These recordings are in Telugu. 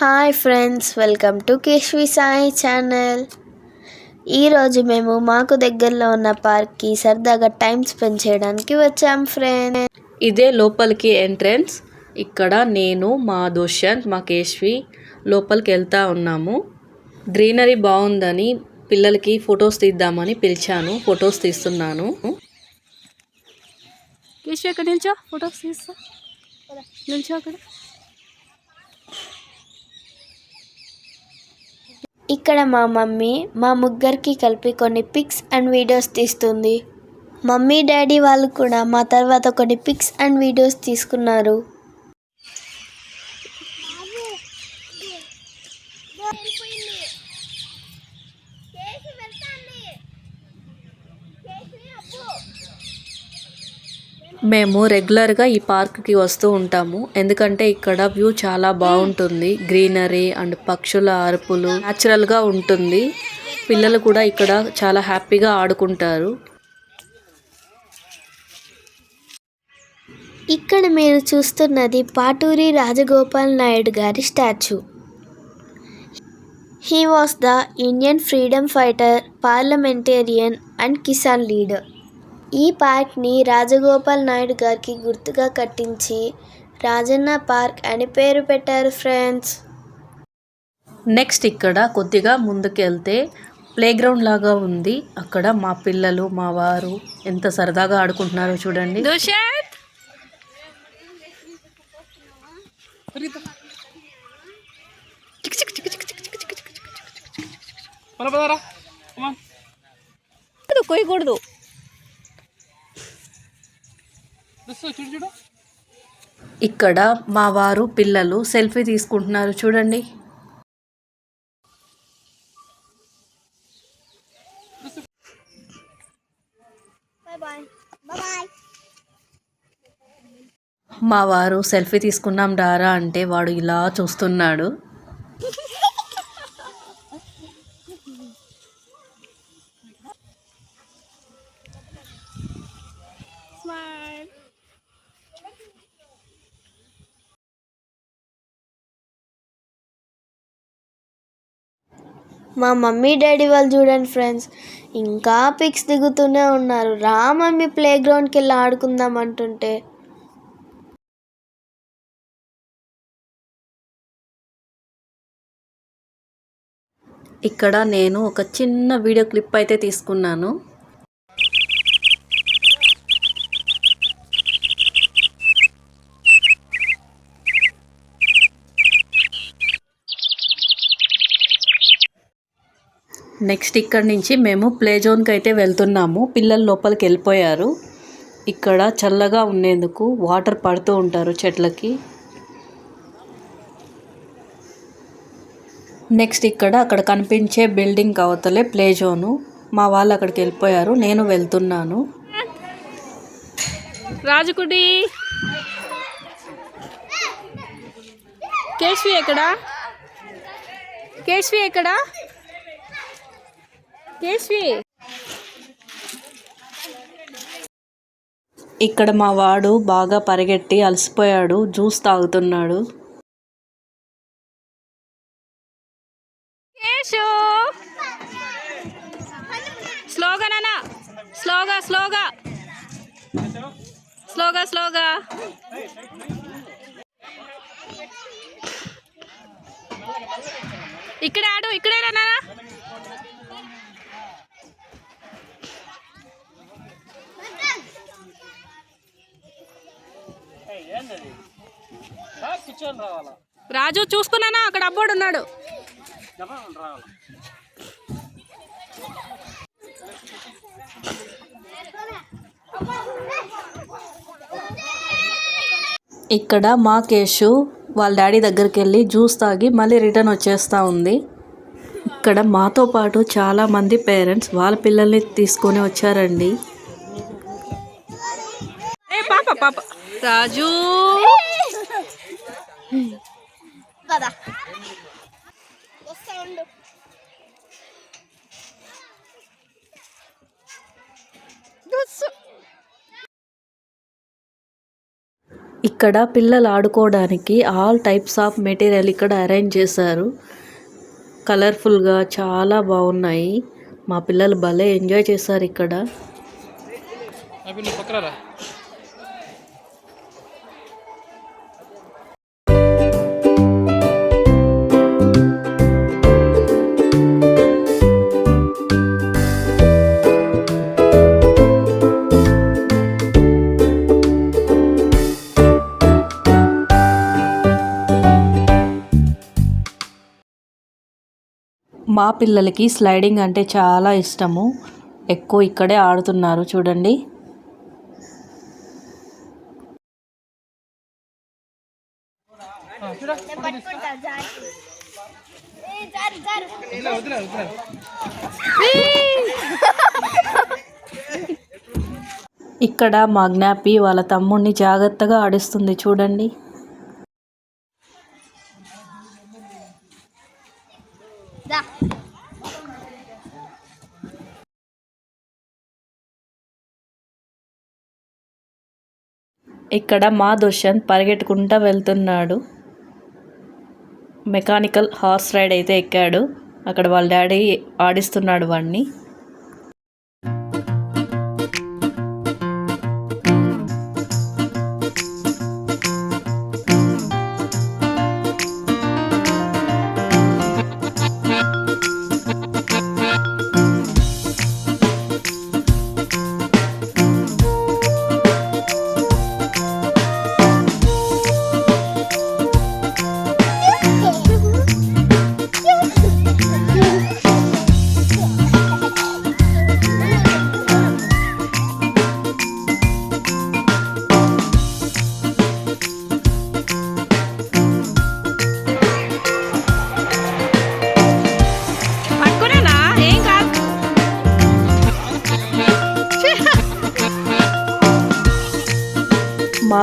Hi friends welcome to Keshvi Sai channel. ఈరోజు మేము మాకు దగ్గరలో ఉన్న పార్క్కి సరదాగా టైం స్పెండ్ చేయడానికి వచ్చాం ఫ్రెండ్ ఇదే లోపలికి ఎంట్రన్స్. ఇక్కడ నేను మా దుష్యంత్ మా కేశ్వి లోపలికి వెళ్తా ఉన్నాము. గ్రీనరీ బాగుందని పిల్లలకి ఫొటోస్ తీద్దామని పిలిచాను ఫొటోస్ తీస్తున్నాను. కేశ్వి అక్కడ నిల్చో? ఫొటోస్ తీస్తా. నిల్చో అక్కడ. ఇక్కడ మా మమ్మీ మా ముగ్గురికి కలిపి కొన్ని పిక్స్ అండ్ వీడియోస్ తీస్తుంది మమ్మీ డాడీ వాళ్ళు కూడా మా తర్వాత కొన్ని పిక్స్ అండ్ వీడియోస్ తీసుకున్నారు మేము రెగ్యులర్గా ఈ పార్క్కి వస్తూ ఉంటాము. ఎందుకంటే ఇక్కడ వ్యూ చాలా బాగుంటుంది. గ్రీనరీ అండ్ పక్షుల అరుపులు న్యాచురల్గా ఉంటుంది. పిల్లలు కూడా ఇక్కడ చాలా హ్యాపీగా ఆడుకుంటారు. ఇక్కడ మీరు చూస్తున్నది పాటూరి రాజగోపాల్ నాయుడు గారి statue. He was the Indian freedom fighter parliamentarian and kisan leader ఈ పార్క్ని రాజగోపాల్ నాయుడు గారికి గుర్తుగా కట్టించి రాజన్న పార్క్ అని పేరు పెట్టారు ఫ్రెండ్స్ నెక్స్ట్ ఇక్కడ కొద్దిగా ముందుకెళ్తే ప్లే గ్రౌండ్ లాగా ఉంది అక్కడ మా పిల్లలు మా వారు ఎంత సరదాగా ఆడుకుంటున్నారో చూడండి కొయ్యకూడదు ఇక్కడ మా వారు పిల్లలు సెల్ఫీ తీసుకుంటున్నారు చూడండి. మా వారు సెల్ఫీ తీసుకున్నాం డారా అంటే వాడు ఇలా చూస్తున్నాడు. మా మమ్మీ డాడీ వాళ్ళు చూడండి ఫ్రెండ్స్. ఇంకా పిక్స్ దిగుతూనే ఉన్నారు. రా మమ్మీ ప్లే గ్రౌండ్కి వెళ్ళి ఆడుకుందాం అంటుంటే. ఇక్కడ నేను ఒక చిన్న వీడియో క్లిప్ అయితే తీసుకున్నాను. నెక్స్ట్ ఇక్కడ నుంచి మేము ప్లే జోన్కి అయితే వెళ్తున్నాము. పిల్లలు లోపలికి వెళ్ళిపోయారు. ఇక్కడ చల్లగా ఉండేందుకు వాటర్ పడుతూ ఉంటారు చెట్లకి. నెక్స్ట్ ఇక్కడ అక్కడ కనిపించే బిల్డింగ్ అవతలే ప్లే జోను. మా వాళ్ళు అక్కడికి వెళ్ళిపోయారు. నేను వెళ్తున్నాను. రాజుకుడి. కేశవి ఎక్కడా? కేశవి ఎక్కడా? కేశ్వి. ఇక్కడ మా వాడు బాగా పరిగెట్టి అలసిపోయాడు జ్యూస్ తాగుతున్నాడు. స్లోగా నానా. స్లోగా స్లోగా. స్లోగా స్లోగా. ఇక్కడ ఆడు ఇక్కడే నానా. రాజు చూసుకున్నానా? అక్కడ అబ్బోడు ఉన్నాడు. ఇక్కడ మా కేషు వాళ్ళ డాడీ దగ్గరికి వెళ్ళి జ్యూస్ తాగి మళ్ళీ రిటర్న్ వచ్చేస్తూ ఉంది. ఇక్కడ మాతో పాటు చాలా మంది పేరెంట్స్ వాళ్ళ పిల్లల్ని తీసుకొని వచ్చారండి. ఏ పాప పాప. రాజు! కదా. ఇక్కడ పిల్లలు ఆడుకోవడానికి ఆల్ టైప్స్ ఆఫ్ మెటీరియల్ ఇక్కడ అరేంజ్ చేశారు. కలర్ఫుల్గా చాలా బాగున్నాయి. మా పిల్లలు భలే ఎంజాయ్ చేశారు ఇక్కడ. మా పిల్లలకి స్లైడింగ్ అంటే చాలా ఇష్టము. ఎక్కువ ఇక్కడే ఆడుతున్నారు చూడండి. ఇక్కడ మా జ్ఞాపి వాళ్ళ తమ్ముడిని జాగ్రత్తగా ఆడిస్తుంది చూడండి. ఇక్కడ మా దుష్యంత్ పరిగెట్టుకుంటా వెళ్తున్నాడు. మెకానికల్ హార్స్ రైడ్ అయితే ఎక్కాడు. అక్కడ వాళ్ళ డాడీ ఆడిస్తున్నాడు వాడిని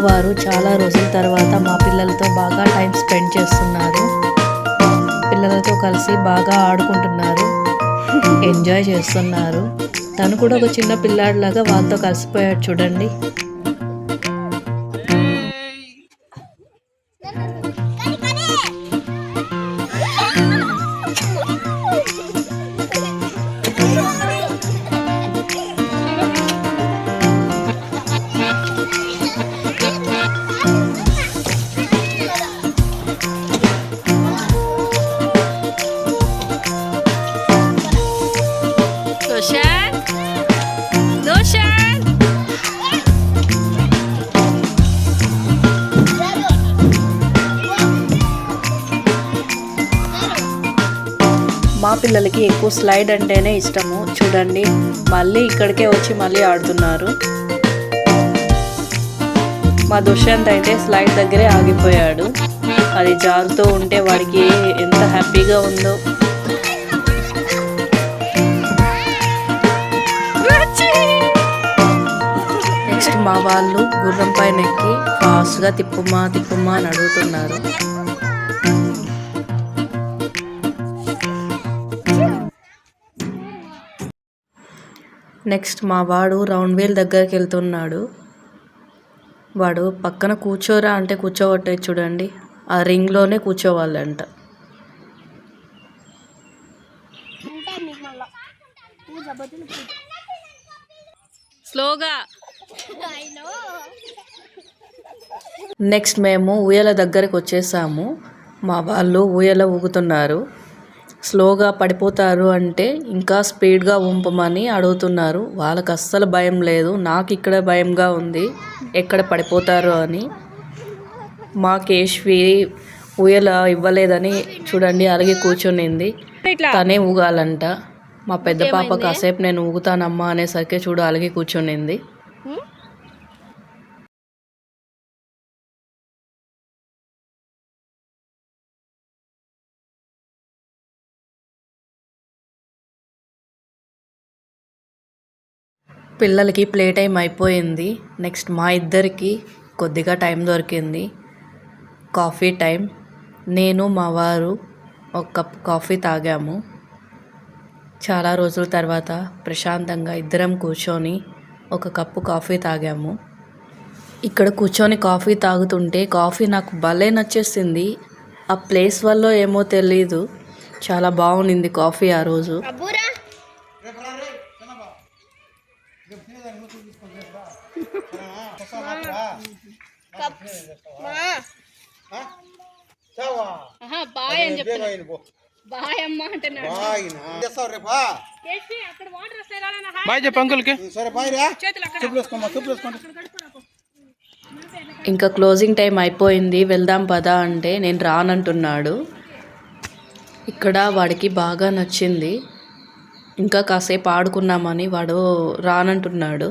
వారు చాలా రోజుల తర్వాత మా పిల్లలతో బాగా టైం స్పెండ్ చేస్తున్నారు. పిల్లలతో కలిసి బాగా ఆడుకుంటున్నారు. ఎంజాయ్ చేస్తున్నారు. తను కూడా ఒక చిన్న పిల్లాడిలాగా వాళ్ళతో కలిసిపోయాడు చూడండి. మా పిల్లలకి ఎక్కువ స్లైడ్ అంటేనే ఇష్టము. చూడండి. మళ్ళీ ఇక్కడికే వచ్చి మళ్ళీ ఆడుతున్నారు. మా దుష్యంత్ అయితే స్లైడ్ దగ్గరే ఆగిపోయాడు. అది జారుతూ ఉంటే వాడికి ఎంత హ్యాపీగా ఉందో. మా వాళ్ళు గుర్రం పైన ఎక్కి ఫాస్ట్గా తిప్పుమా తిప్పుమా అని అడుగుతున్నారు. నెక్స్ట్ మా వాడు రౌండ్ వీల్ దగ్గరికి వెళ్తున్నాడు. వాడు పక్కన కూర్చోరా అంటే కూర్చోవట్టే చూడండి. ఆ రింగ్లోనే కూర్చోవాలంట. స్లోగా. నెక్స్ట్ మేము ఊయల దగ్గరికి వచ్చేసాము. మా వాళ్ళు ఊయల ఊగుతున్నారు. స్లోగా పడిపోతారు అంటే ఇంకా స్పీడ్గా ఉంపమని అడుగుతున్నారు. వాళ్ళకి అస్సలు భయం లేదు. నాకు ఇక్కడ భయంగా ఉంది. ఎక్కడ పడిపోతారు అని. మా కేశ్వి ఊయల ఇవ్వలేదని చూడండి అలాగే కూర్చునింది. తనే ఊగాలంట. మా పెద్ద పాప కాసేపు నేను ఊగుతానమ్మా అనేసరికి చూడు అలాగే కూర్చునింది. పిల్లలకి ప్లే టైం అయిపోయింది. నెక్స్ట్ మా ఇద్దరికి కొద్దిగా టైం దొరికింది. కాఫీ టైం నేను మా వారు ఒక కప్ కాఫీ తాగాము. చాలా రోజుల తర్వాత ప్రశాంతంగా ఇద్దరం కూర్చొని ఒక కప్పు కాఫీ తాగాము. ఇక్కడ కూర్చొని కాఫీ తాగుతుంటే కాఫీ నాకు భలే నచ్చేసింది. ఆ ప్లేస్ వల్ల ఏమో తెలీదు. చాలా బాగుండింది కాఫీ ఆ రోజు. బాయ్ అని చెప్పాను బాయ్ అమ్మ అంటున్నాడు బాయ్ చెప్పు అంకుల్కి ఇంకా క్లోజింగ్ టైం అయిపోయింది వెళ్దాం పదా అంటే నేను రానంటున్నాడు. ఇక్కడ వాడికి బాగా నచ్చింది. ఇంకా కాసేపు ఆడుకున్నామని వాడు రానంటున్నాడు.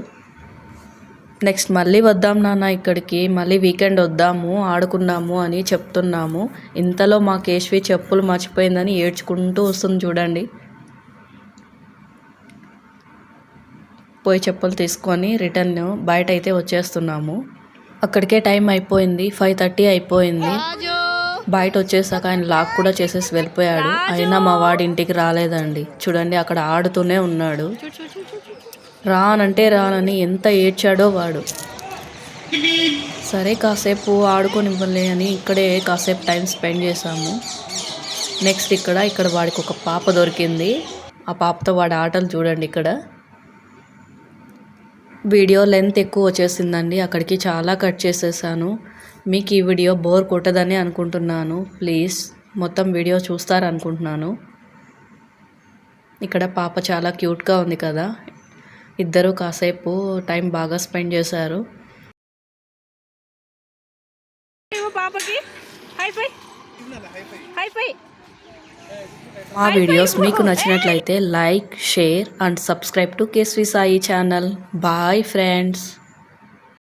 నెక్స్ట్ మళ్ళీ వద్దాం నాన్న ఇక్కడికి మళ్ళీ వీకెండ్ వద్దాము ఆడుకున్నాము అని చెప్తున్నాము. ఇంతలో మా కేశవి చెప్పులు మర్చిపోయిందని ఏడ్చుకుంటూ వస్తుంది చూడండి. పోయి చెప్పులు తీసుకొని రిటర్న్ బయట అయితే వచ్చేస్తున్నాము. అక్కడికే టైం అయిపోయింది ఫైవ్ థర్టీ అయిపోయింది. బయట వచ్చేసాక ఆయన లాక్ కూడా చేసేసి వెళ్ళిపోయాడు. అయినా మా వాడి ఇంటికి రాలేదండి. చూడండి అక్కడ ఆడుతూనే ఉన్నాడు. రానంటే రానని ఎంత ఏడ్చాడో వాడు. సరే కాసేపు ఆడుకోనివ్వలే అని ఇక్కడే కాసేపు టైం స్పెండ్ చేశాము. నెక్స్ట్ ఇక్కడ ఇక్కడ వాడికి ఒక పాప దొరికింది. ఆ పాపతో వాడి ఆటలు చూడండి ఇక్కడ. వీడియో లెంత్ ఎక్కువ వచ్చేసిందండి. అక్కడికి చాలా కట్ చేసేసాను. మీకు ఈ వీడియో బోర్ కొట్టదని అనుకుంటున్నాను. ప్లీజ్ మొత్తం వీడియో చూస్తారనుకుంటున్నాను. ఇక్కడ పాప చాలా క్యూట్గా ఉంది కదా. ఇద్దరు కాసేపు టైం బాగా స్పెండ్ చేశారు. పాపకి? మా వీడియోస్ మీకు నచ్చినట్లయితే like share and subscribe to Kesvi Sai channel. Bye friends